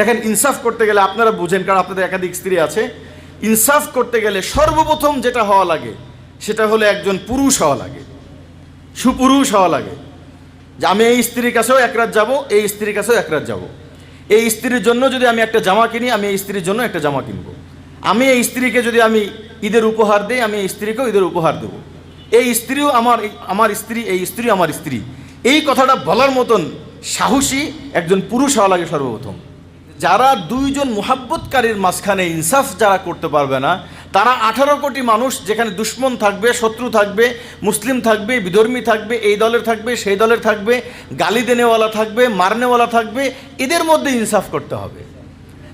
দেখেন, ইনসাফ করতে গেলে আপনারা বুঝেন, কারণ আপনাদের একাধিক স্ত্রী আছে। ইনসাফ করতে গেলে সর্বপ্রথম যেটা হওয়া লাগে, সেটা হলো একজন পুরুষ হওয়া লাগে। সুপুরুষ হওয়া লাগে। যে আমি এই স্ত্রীর কাছেও এক রাত যাব, এই স্ত্রীর কাছেও এক রাত যাব। এই স্ত্রীর জন্য যদি আমি একটা জামা কিনি, আমি এই স্ত্রীর জন্য একটা জামা কিনবো। আমি এই স্ত্রীকে যদি আমি ঈদের উপহার দিই, আমি এই স্ত্রীকেও ঈদের উপহার দেবো। এই স্ত্রীও আমার আমার স্ত্রী, এই স্ত্রী আমার স্ত্রী। এই কথাটা বলার মতন সাহসী একজন পুরুষ হওয়া লাগে সর্বপ্রথম। যারা দুইজন মোহাব্বতকারীর মাঝখানে ইনসাফ যারা করতে পারবে না, তারা আঠারো কোটি মানুষ যেখানে দুশ্মন থাকবে, শত্রু থাকবে, মুসলিম থাকবে, বিধর্মী থাকবে, এই দলের থাকবে, সেই দলের থাকবে, গালি দেনেওয়ালা থাকবে, মারনেওয়ালা থাকবে, এদের মধ্যে ইনসাফ করতে হবে।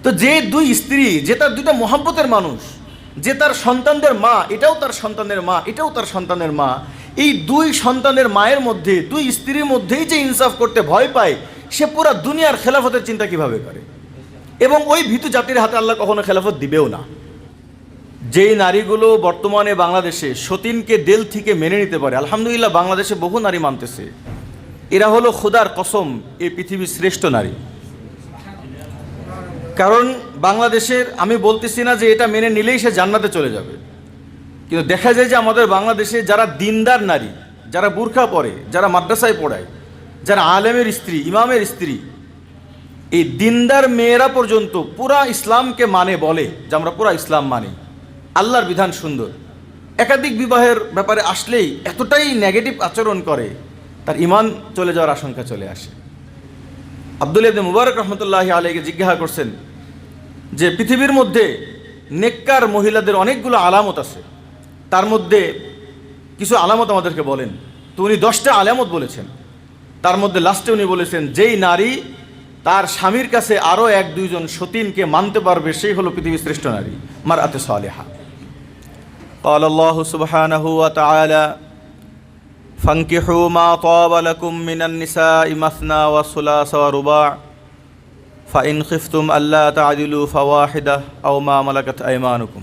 তো যে দুই স্ত্রী, যে তার দুইটা মোহাব্বতের মানুষ, যে তার সন্তানদের মা, এটাও তার সন্তানের মা, এটাও তার সন্তানের মা, এই দুই সন্তানের মায়ের মধ্যে, দুই স্ত্রীর মধ্যেই যে ইনসাফ করতে ভয় পায়, সে পুরা দুনিয়ার খেলাফতের চিন্তা কীভাবে করে? এবং ওই ভীতু জাতির হাতে আল্লাহ কখনো খেলাফত দিবেও না। যেই নারীগুলো বর্তমানে বাংলাদেশে সতীনকে দেল থেকে মেনে নিতে পারে, আলহামদুলিল্লাহ বাংলাদেশে বহু নারী মানতেছে। এরা হলো খোদার কসম এই পৃথিবীর শ্রেষ্ঠ নারী। কারণ বাংলাদেশের, আমি বলতেছি না যে এটা মেনে নিলেই সে জান্নাতে চলে যাবে। কিন্তু দেখা যায় যে আমাদের বাংলাদেশে যারা দিনদার নারী, যারা বুরখা পরে যারা মাদ্রাসায় পড়ায়, যারা আলেমের স্ত্রী, ইমামের স্ত্রী এই দিনদার মেয়েরা পর্যন্ত পুরা ইসলামকে মানে বলে, যে আমরা পুরা ইসলাম মানি। আল্লাহর বিধান সুন্দর। একাধিক বিবাহের ব্যাপারে আসলেই এতটাই নেগেটিভ আচরণ করে, তার ইমান চলে যাওয়ার আশঙ্কা চলে আসে। আব্দুল ইবনে মুবারক রহমতুল্লাহ আলাইকে জিজ্ঞাসা করছেন যে, পৃথিবীর মধ্যে নেককার মহিলাদের অনেকগুলো আলামত আছে। তার মধ্যে কিছু আলামত আমাদেরকে বলেন। তো উনি দশটা আলামত বলেছেন। তার মধ্যে লাস্টে উনি বলেছেন, যেই নারী তার স্বামীর কাছে আরও এক দুইজন সতীনকে মানতে পারবে সেই হলো পৃথিবীর শ্রেষ্ঠ নারী মার আতে সালেহা قال الله سبحانه وتعالى فانكحوا ما طاب لكم من النساء مثنى وثلاث ورباع فإن خفتم ألا تعدلوا فواحدة أو ما ملكت أيمانكم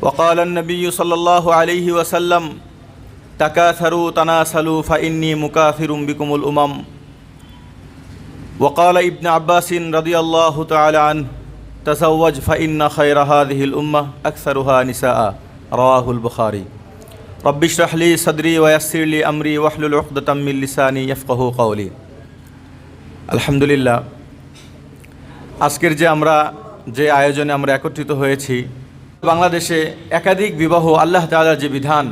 وقال النبي صلى الله عليه وسلم تكاثروا تناسلوا فإني مكاثر بكم الأمم وقال ابن عباس رضي الله تعالى عنه تزوج فإن خير هذه الأمة أكثرها نساء رواه البخاري رب اشرح لي صدري ويسر لي أمري واحلل عقدة من لساني يفقه قولي الحمد لله আজকের যে আমরা যে আয়োজনে আমরা একত্রিত হয়েছি বাংলাদেশে একাধিক বিবাহ আল্লাহ তাআলার যে বিধান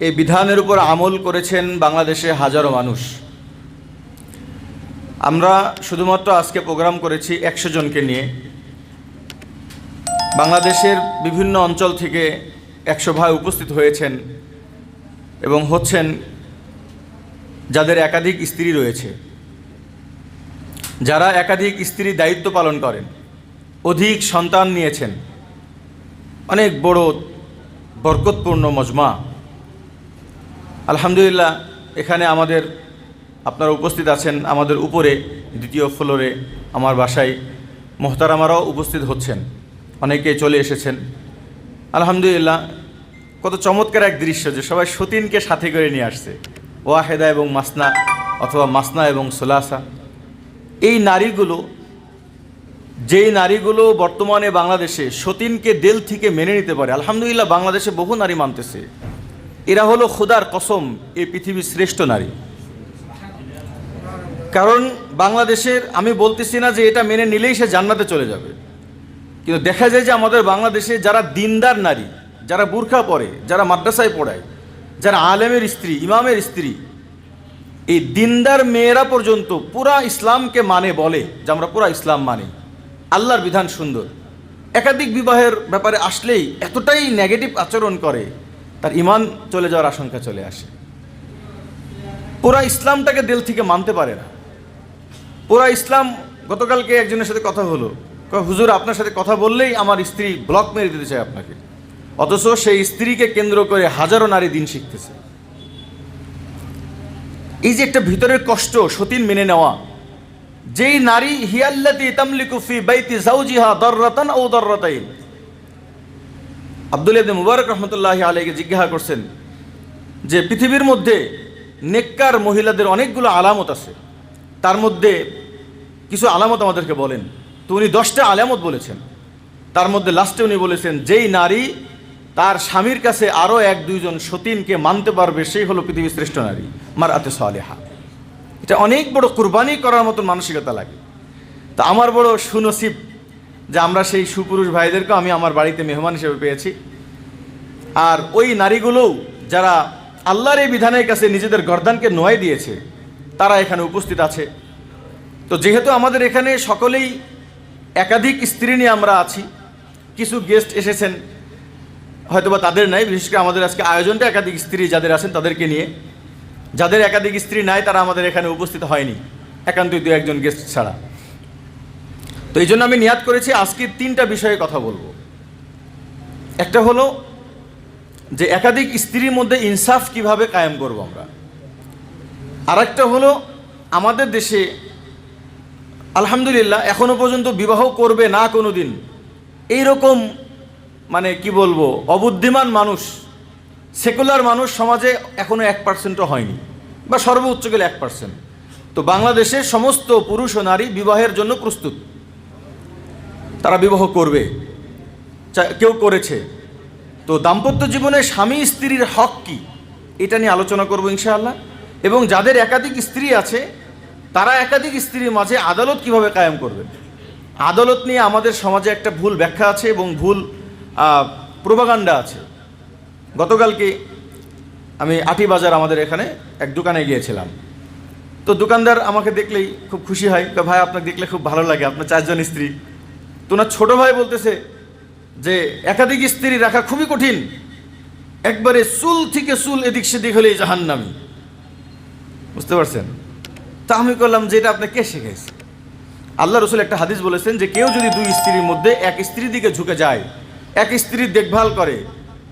এই বিধানের উপর আমল করেছেন বাংলাদেশে হাজারো মানুষ আমরা শুধুমাত্র আজকে প্রোগ্রাম করেছি একশো জনকে নিয়ে। বাংলাদেশের বিভিন্ন অঞ্চল থেকে একশো ভাই উপস্থিত হয়েছেন এবং হচ্ছেন যাদের একাধিক স্ত্রী রয়েছে। যারা একাধিক স্ত্রী দায়িত্ব পালন করেন, অধিক সন্তান নিয়েছেন, অনেক বড় বরকতপূর্ণ মজমা। আলহামদুলিল্লাহ, এখানে আমাদের আপনারা উপস্থিত আছেন আমাদের উপরে, দ্বিতীয় ফ্লোরে, আমার বাসায়। মোহতারামারাও উপস্থিত হচ্ছেন অনেকে চলে এসেছেন। আলহামদুলিল্লাহ, কত চমৎকার এক দৃশ্য যে সবাই সতীনকে সাথে করে নিয়ে আসছে। ওয়াহেদা এবং মাসনা অথবা মাসনা এবং সোলাসা। এই নারীগুলো, যেই নারীগুলো বর্তমানে বাংলাদেশে সতীনকে দেল থেকে মেনে নিতে পারে, আলহামদুলিল্লাহ বাংলাদেশে বহু নারী মানতেছে। এরা হলো খোদার কসম এই পৃথিবীর শ্রেষ্ঠ নারী। কারণ বাংলাদেশের, আমি বলতেছি না যে এটা মেনে নিলেই সে জান্নাতে চলে যাবে। কিন্তু দেখা যায় যে আমাদের বাংলাদেশে যারা দিনদার নারী, যারা বুরখা পরে যারা মাদ্রাসায় পড়ায়, যারা আলেমের স্ত্রী, ইমামের স্ত্রী, এই দিনদার মেয়েরা পর্যন্ত পুরা ইসলামকে মানে বলে, যে আমরা পুরা ইসলাম মানি। আল্লাহর বিধান সুন্দর। একাধিক বিবাহের ব্যাপারে আসলেই এতটাই নেগেটিভ আচরণ করে, তার ইমান চলে যাওয়ার আশঙ্কা চলে আসে। পুরা ইসলামটাকে দিল থেকে মানতে পারে না। পুরা ইসলাম গতকালকে একজনের সাথে কথা হলো। হুজুর, আপনার সাথে কথা বললেই আমার স্ত্রী ব্লক মেরে দিতে চায় আপনাকে। অথচ সেই স্ত্রীকে কেন্দ্র করে হাজারো নারী দিন শিখতেছে। এই যে একটা ভিতরের কষ্ট সতীন মেনে নেওয়া, যেই নারী, হিয়াল্লাতি তামলিকু ফি বাইতি জাওজিহা দররাতান ও দররাতাইন। আব্দুল ইবনে মুবারক রহমতুল্লাহ আলাইকে জিজ্ঞাসা করছেন যে, পৃথিবীর মধ্যে নেককার মহিলাদের অনেকগুলো আলামত আছে। তার মধ্যে কিছু আলামত আমাদেরকে বলেন। তো উনি দশটা আলামত বলেছেন। তার মধ্যে লাস্টে উনি বলেছেন, যেই নারী তার স্বামীর কাছে আরও এক দুইজন সতীনকে মানতে পারবে, সেই হলো পৃথিবীর শ্রেষ্ঠ নারী মার আতে সালেহা। এটা অনেক বড় কুরবানি করার মতন মানসিকতা লাগে। তা আমার বড় সুনসিব যে আমরা সেই সুপুরুষ ভাইদেরকেও আমি আমার বাড়িতে মেহমান হিসেবে পেয়েছি। আর ওই নারীগুলোও যারা আল্লাহর এই বিধানের কাছে নিজেদের গর্দানকে নোয়াই দিয়েছে, তারা এখানে উপস্থিত আছে। তো যেহেতু আমাদের এখানে সকলেই একাধিক স্ত্রী নিয়ে আমরা আছি, কিছু গেস্ট এসেছেন, হয়তোবা তাদের নাই, বিশেষ করে আমাদের আজকে আয়োজনটা একাধিক স্ত্রী যাদের আছেন তাদেরকে নিয়ে। যাদের একাধিক স্ত্রী নাই, তারা আমাদের এখানে উপস্থিত হয়নি, একান্তই দু একজন গেস্ট ছাড়া। তো এই জন্য আমি নিয়াদ করেছি, আজকে তিনটা বিষয়ে কথা বলব। একটা হলো যে একাধিক স্ত্রীর মধ্যে ইনসাফ কীভাবে কায়েম করব আমরা? আরেকটা হলো, আমাদের দেশে আলহামদুলিল্লাহ, এখনও পর্যন্ত বিবাহ করবে না কোনো দিন এইরকম মানে কি বলব, অবুদ্ধিমান মানুষ, সেকুলার মানুষ সমাজে এখনও এক পার্সেন্টও হয়নি, বা সর্বোচ্চ গেলে এক পার্সেন্ট তো বাংলাদেশের সমস্ত পুরুষ ও নারী বিবাহের জন্য প্রস্তুত। তারা বিবাহ করবে কেউ করেছে। তো দাম্পত্য জীবনে স্বামী স্ত্রীর হক কি, এটা নিয়ে আলোচনা করব ইনশাআল্লাহ। এবং যাদের একাধিক স্ত্রী আছে তারা একাধিক স্ত্রীর মাঝে আদালত কীভাবে কায়েম করবে? আদালত নিয়ে আমাদের সমাজে একটা ভুল ব্যাখ্যা আছে এবং ভুল প্রোপাগান্ডা আছে। গতকালকে আমি আটি বাজার আমাদের এখানে এক দোকানে গিয়েছিলাম। তো দোকানদার আমাকে দেখলেই খুব খুশি হয় ভাই, আপনাকে দেখলে খুব ভালো লাগে, আপনার চারজন স্ত্রী। তো ওনার ছোট ভাই বলতেছে যে, একাধিক স্ত্রী রাখা খুবই কঠিন। একবারে চুল থেকে চুল এদিক সেদিক হলেই জাহান্নামি। বুঝতে পারছেন? তা আমি করলাম যে এটা আপনাকে কে শিখাইছে? আল্লাহ রসুল একটা হাদিস বলেছেন যে কেউ যদি দুই স্ত্রীর মধ্যে এক স্ত্রীর দিকে ঝুঁকে যায়, এক স্ত্রীর দেখভাল করে,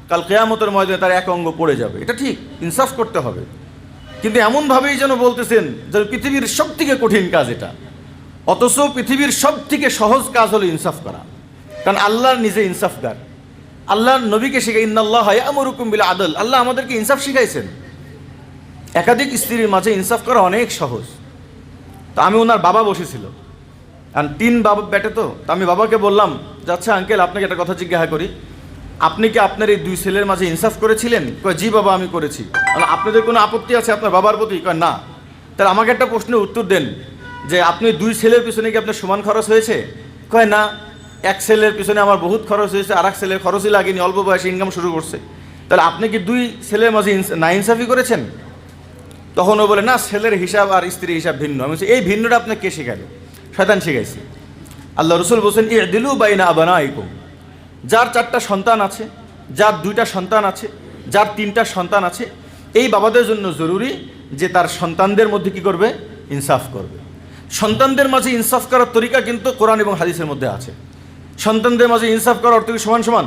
কাল কেয়ামতের ময়দানে তার এক অঙ্গ পড়ে যাবে। এটা ঠিক, ইনসাফ করতে হবে। কিন্তু এমনভাবেই যেন বলতেছেন যে পৃথিবীর সব থেকে কঠিন কাজ এটা। অথচ পৃথিবীর সব থেকে সহজ কাজ হলো ইনসাফ করা। কারণ আল্লাহ নিজে ইনসাফগার আল্লাহ নবীকে শিখে ইন্নাল্লাহ আমরুকুম বিল আদল। আল্লাহ আমাদেরকে ইনসাফ শিখাইছেন। একাধিক স্ত্রীর মাঝে ইনসাফ করা অনেক সহজ। তো আমি ওনার বাবা বসেছিল। আর তিন বাবা বেটে তো? তো আমি বাবাকে বললাম যে আচ্ছা আঙ্কেল আপনাকে একটা কথা জিজ্ঞাসা করি। আপনি কি আপনার এই দুই ছেলের মাঝে ইনসাফ করেছিলেন? কয় জি বাবা আমি করেছি। আমি, আপনাদের কোনো আপত্তি আছে আপনার বাবার প্রতি? কয় না। তাহলে আমাকে একটা প্রশ্নের উত্তর দেন যে আপনি দুই ছেলের পিছনে কি আপনার সমান খরচ হয়েছে? কয় না। এক ছেলের পিছনে আমার বহুত খরচ হয়েছে আর এক ছেলের খরচই লাগেনি অল্প বয়সে ইনকাম শুরু করছে। তাহলে আপনি কি দুই ছেলের মাঝে না ইনসাফি করেছেন? তখন ও বলে, না, ছেলের হিসাব আর স্ত্রীর হিসাব ভিন্ন। আমি এই ভিন্নটা আপনাকে কে শেখাবে? শয়তান শিখাইছে। আল্লাহ রসুল বলছেন ই দিলু বাইনা আবানা আইকুম যার চারটা সন্তান আছে, যার দুইটা সন্তান আছে, যার তিনটা সন্তান আছে, এই বাবাদের জন্য জরুরি যে তার সন্তানদের মধ্যে কি করবে? ইনসাফ করবে। সন্তানদের মাঝে ইনসাফ করার তরিকা কিন্তু কোরআন এবং হাদিসের মধ্যে আছে। সন্তানদের মাঝে ইনসাফ করার অর্থ কি সমান সমান?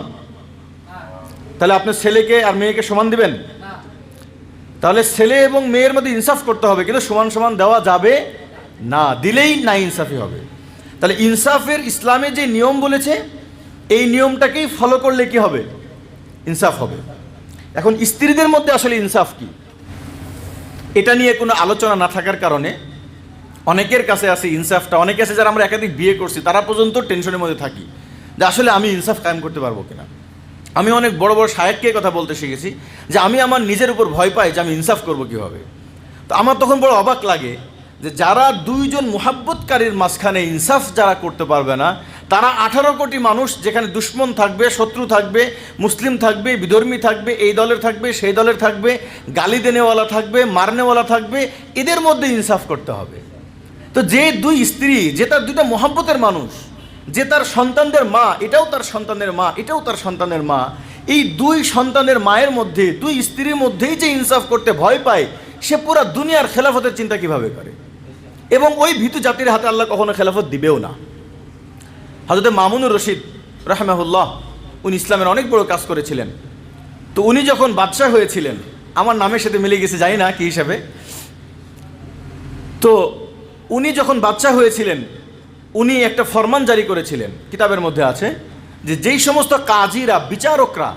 তাহলে আপনি ছেলেকে আর মেয়েকে সমান দিবেন? তাহলে ছেলে এবং মেয়ের মধ্যে ইনসাফ করতে হবে, কিন্তু সমান সমান দেওয়া যাবে না, দিলেই না ইনসাফি হবে। তাহলে ইনসাফের ইসলামে যে নিয়ম বলেছে, এই নিয়মটাকেই ফলো করলে কি হবে? ইনসাফ হবে। এখন স্ত্রীদের মধ্যে আসলে ইনসাফ কি? এটা নিয়ে কোনো আলোচনা না থাকার কারণে অনেকের কাছে আছে ইনসাফটা, অনেকে আছে যারা আমরা একাধিক বিয়ে করছি, তারা পর্যন্ত টেনশনের মধ্যে থাকি যে আসলে আমি ইনসাফ কায়েম করতে পারব কিনা। আমি অনেক বড় বড় সাহেবকে কথা বলতে শিখেছি যে আমি আমার নিজের উপর ভয় পাই যে আমি ইনসাফ করব কীভাবে। তো আমার তখন বড় অবাক লাগে যে যারা দুইজন মুহাব্বতকারীর মাঝখানে ইনসাফ যারা করতে পারবে না, তারা আঠারো কোটি মানুষ যেখানে দুশ্মন থাকবে, শত্রু থাকবে, মুসলিম থাকবে, বিধর্মী থাকবে, এই দলের থাকবে, সেই দলের থাকবে, গালি দেনেওয়ালা থাকবে, মারনেওয়ালা থাকবে, এদের মধ্যে ইনসাফ করতে হবে। তো যে দুই স্ত্রী, যে তার দুইটা মহাব্বতের মানুষ যে তার সন্তানদের মা, এটাও তার সন্তানের মা, এটাও তার সন্তানের মা, এই দুই সন্তানের মায়ের মধ্যে, দুই স্ত্রীর মধ্যেই যে ইনসাফ করতে ভয় পায়, সে পুরা দুনিয়ার খেলাফতের চিন্তা কীভাবে করে? এবং ওই ভীতু জাতির হাতে আল্লাহ কখনো খেলাফত দিবেও না। হজরত মামুনুর রশিদ রাহমাহুল্লাহ, উনি ইসলামের অনেক বড় কাজ করেছিলেন। তো উনি যখন বাদশাহ হয়েছিলেন, আমার নামের সাথে মিলে গেছে, জানি না কি হিসাবে। তো উনি যখন বাচ্চা হয়েছিলেন উনি একটা ফরমান জারি করেছিলেন, কিতাবের মধ্যে আছে, যে যেই সমস্ত কাজীরা, বিচারকরা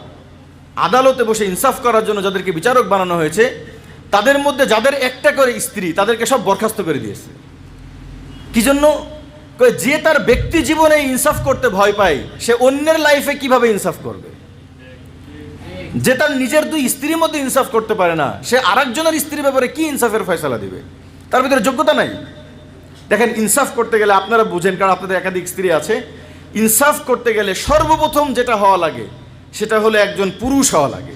আদালতে বসে ইনসাফ করার জন্য যাদেরকে বিচারক বানানো হয়েছে, তাদের মধ্যে যাদের একটা করে স্ত্রী, তাদেরকে সব বরখাস্ত করে দিয়েছে। কি জন্য? যে তার ব্যক্তি জীবনে ইনসাফ করতে ভয় পায়, সে অন্যের লাইফে কীভাবে ইনসাফ করবে? যে তার নিজের দুই স্ত্রীর মধ্যে ইনসাফ করতে পারে না, সে আরেকজনের স্ত্রীর ব্যাপারে কি ইনসাফের ফয়সালা দিবে? তার ভিতরে যোগ্যতা নাই। দেখেন, ইনসাফ করতে গেলে আপনারা বুঝেন, কারণ আপনাদের একাধিক স্ত্রী আছে। ইনসাফ করতে গেলে সর্বপ্রথম যেটা হওয়া লাগে, সেটা হলো একজন পুরুষ হওয়া লাগে।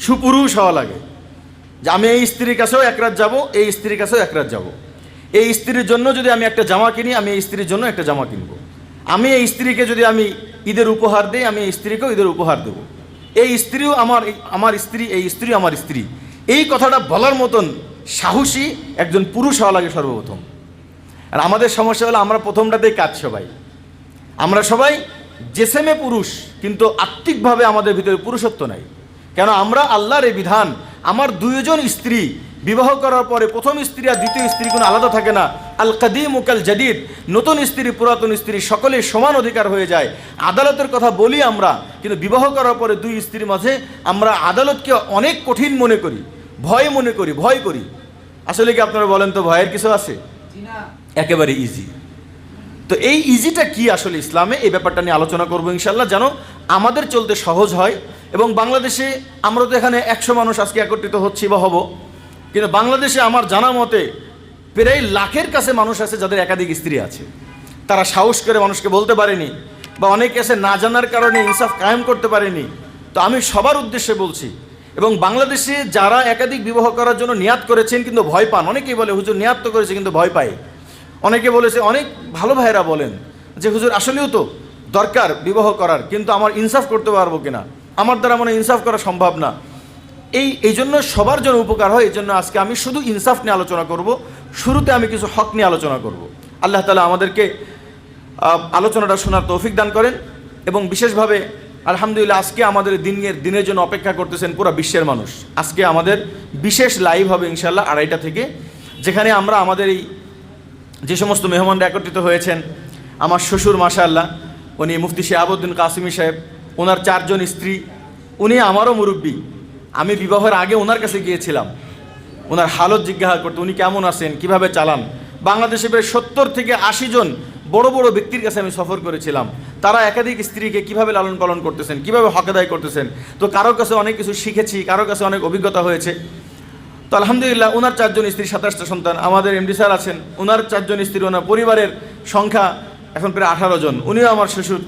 সুপুরুষ হওয়া লাগে। যে আমি এই স্ত্রীর কাছেও এক রাত যাব, এই স্ত্রীর কাছেও এক রাত যাব। এই স্ত্রীর জন্য যদি আমি একটা জামা কিনি, আমি এই স্ত্রীর জন্য একটা জামা কিনবো। আমি এই স্ত্রীকে যদি আমি ঈদের উপহার দিই, আমি এই স্ত্রীকেও ঈদের উপহার দেবো। এই স্ত্রীও আমার আমার স্ত্রী, এই স্ত্রী আমার স্ত্রী। এই কথাটা বলার মতন সাহসী একজন পুরুষ হওয়া লাগে সর্বপ্রথম। আর আমাদের সমস্যা হলো আমরা প্রথমটাতেই কাজ সবাই। আমরা সবাই জেসেমে পুরুষ, কিন্তু আত্মিকভাবে আমাদের ভিতরে পুরুষত্ব নাই। কেন? আমরা আল্লাহর এই বিধান, আমার দুইজন স্ত্রী বিবাহ করার পরে প্রথম স্ত্রী আর দ্বিতীয় স্ত্রী কোনো আলাদা থাকে না। আল কাদিম উকাল জাদিদ, নতুন স্ত্রী, পুরাতন স্ত্রী সকলের সমান অধিকার হয়ে যায়। আদালতের কথা বলি আমরা, কিন্তু বিবাহ করার পরে দুই স্ত্রীর মাঝে আমরা আদালতকে অনেক কঠিন মনে করি। ভয় মনে করি, ভয় করি। আসলে কি আপনারা বলেন তো, ভয়ের কিছু আছে? একেবারে ইজি তো এই ইজিটা কি আসলে ইসলামে? এই ব্যাপারটা নিয়ে আলোচনা করব ইনশাল্লাহ যেন আমাদের চলতে সহজ হয় এবং বাংলাদেশে আমরা তো এখানে একশো মানুষ আজকে একত্রিত হচ্ছি বা হব। কিন্তু বাংলাদেশে আমার জানা মতে প্রায় লাখের কাছে মানুষ আছে যাদের একাধিক স্ত্রী আছে। তারা সাহস করে মানুষকে বলতে পারেনি বা অনেকে এসে না জানার কারণে ইনসাফ কায়েম করতে পারেনি। তো আমি সবার উদ্দেশ্যে বলছি, এবং বাংলাদেশে যারা একাধিক বিবাহ করার জন্য নিয়াত করেছেন কিন্তু ভয় পান, অনেকেই বলে, হুজুর, নিয়াত তো করেছে কিন্তু ভয় পায় অনেকে বলেছে, অনেক ভালো ভাইয়েরা বলেন যে, হুজুর, আসলেও তো দরকার বিবাহ করার, কিন্তু আমার ইনসাফ করতে পারব কিনা? আমার দ্বারা মনে ইনসাফ করা সম্ভব না। এই এই জন্য সবার জন্য উপকার হয়, এই জন্য আজকে আমি শুধু ইনসাফ নিয়ে আলোচনা করব, শুরুতে আমি কিছু হক নিয়ে আলোচনা করব। আল্লাহ তালা আমাদেরকে আলোচনাটা শোনার তৌফিক দান করেন এবং বিশেষভাবে আলহামদুলিল্লাহ আজকে আমাদের দিনের দিনের জন্য অপেক্ষা করতেছেন পুরো বিশ্বের মানুষ। আজকে আমাদের বিশেষ লাইভ হবে ইনশাল্লাহ আড়াইটা থেকে, যেখানে আমরা আমাদের এই যে সমস্ত মেহমানরা একত্রিত হয়েছেন, আমার শ্বশুর, মাশাআল্লাহ, উনি মুফতি শিহাবুদ্দিন কাসিমি সাহেব, ওনার চারজন স্ত্রী, উনি আমারও মুরব্বী। আমি বিবাহের আগে ওনার কাছে গিয়েছিলাম। ওনার হালত জিজ্ঞাসা করতে, উনি কেমন আছেন? কীভাবে চালান? বাংলাদেশে প্রায় সত্তর থেকে আশি জন বড় বড় ব্যক্তির কাছে আমি সফর করেছিলাম। তারা একাধিক স্ত্রীকে কীভাবে লালন পালন করতেছেন, কীভাবে হকাদায় করতেছেন? তো কারোর কাছে অনেক কিছু শিখেছি কারোর কাছে অনেক অভিজ্ঞতা হয়েছে। তো আলহামদুলিল্লাহ ওনার চারজন স্ত্রী, সাতাশটা সন্তান। আমাদের এমডি স্যার আছেন ওনার চারজন স্ত্রী, ওনার পরিবারের সংখ্যা এখন প্রায় আঠারো জন। উনিও আমার শ্বশুর।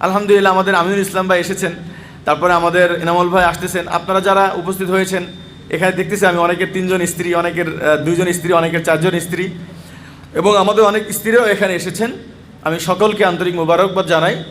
আলহামদুলিল্লাহ, আমাদের আমিনুল ইসলাম ভাই এসেছেন। তারপরে আমাদের এনামুল ভাই আসতেছেন। আপনারা যারা উপস্থিত হয়েছেন, এখানে দেখতেছি আমি অনেকের তিনজন স্ত্রী, অনেকের দুইজন স্ত্রী, অনেকের চারজন স্ত্রী। এবং আমাদের অনেক স্ত্রীও এখানে এসেছেন। আমি সকলকে আন্তরিক মোবারকবাদ জানাই।